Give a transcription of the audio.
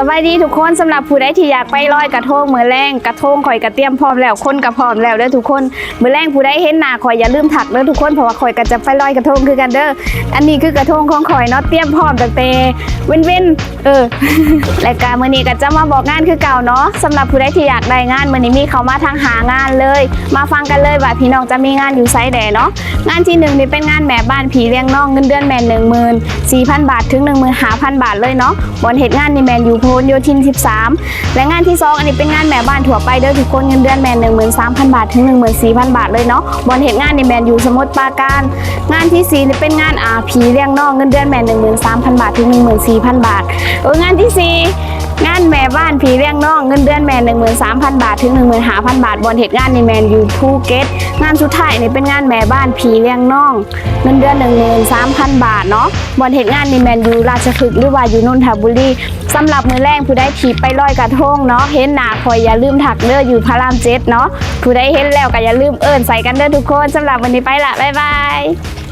สบายดีทุกคนสำหรับผู้ใดที่อยากไปลอยกระทงมือแรงกระทงข่อยกระเตรียมพร้อมแล้วคนกระพร้อมแล้วเด้อทุกคนมือแรงผู้ใดเห็นหน้าข่อยอย่าลืมถักเด้อทุกคนเพราะว่าข่อยก็จะไปลอยกระทงคือกันเด้ออันนี้คือกระทงของข่อยเนาะเตรียมพร้อมตั้งแต่เว้นเว้นเออและการมือนี้ก็จะมาบอกงานคือเก่าเนาะสำหรับผู้ใดที่อยากได้งานมือนี้มีเขามาทางหางานเลย มาฟังกันเลยว่าพี่น้องจะมีงานอยู่ไซส์ใดเนาะงานที่หนึ่งนี่เป็นงานแม่บ้านผีเลี้ยงน้องเงินเดือนแม่หนึ่งหมื่นสี่พันบาทถึงหนึ่งหมื่นห้าพันบาทเลยเนาะบนเหตุงานนี่แมนอยู่โพนโยธิน 13 และงานที่สองอันนี้เป็นงานแม่บ้านถั่วไปเด้อทุกคนเงินเดือนแมนหนึ่งหมื่นสามพันบาทถึงหนึ่งหมื่นสี่พันบาทเลยเนาะบนเหตุงานในแมนอยู่สมุทรปราการ งานที่สี่เป็นงานอาผีเลี้ยงน้องเงินเดือนแมนหนึ่งหมื่นสามพันบาทถึงหนึ่งหมื่นสี่พันบาทเอองานที่สี่ บ้านผีเลี้ยงน้องเงินเดือนแมนหนึ่งหมื่นสามพันบาทถึงหนึ่งหมื่นห้าพันบาทบนเหตุงานในแมนยูภูเก็ตงานสุดท้ายนี่เป็นงานแม่บ้านผีเลี้ยงน้อง เงินเดือนหนึ่งหมื่นสามพันบาทเนาะบนเหตุงานในแมนยูราชพฤกษ์หรือว่ายูนนทบุรีสำหรับมือแรงผู้ได้ขี่ไปลอยกระทงเนาะเห็นหนาคอยอย่าลืมถักเด้ออยู่พระรามเจ็ดเนาะผู้ได้เห็นแล้วก็อย่าลืมเอิญใส่กันเด้อทุกคนสำหรับวันนี้ไปละบ๊ายบาย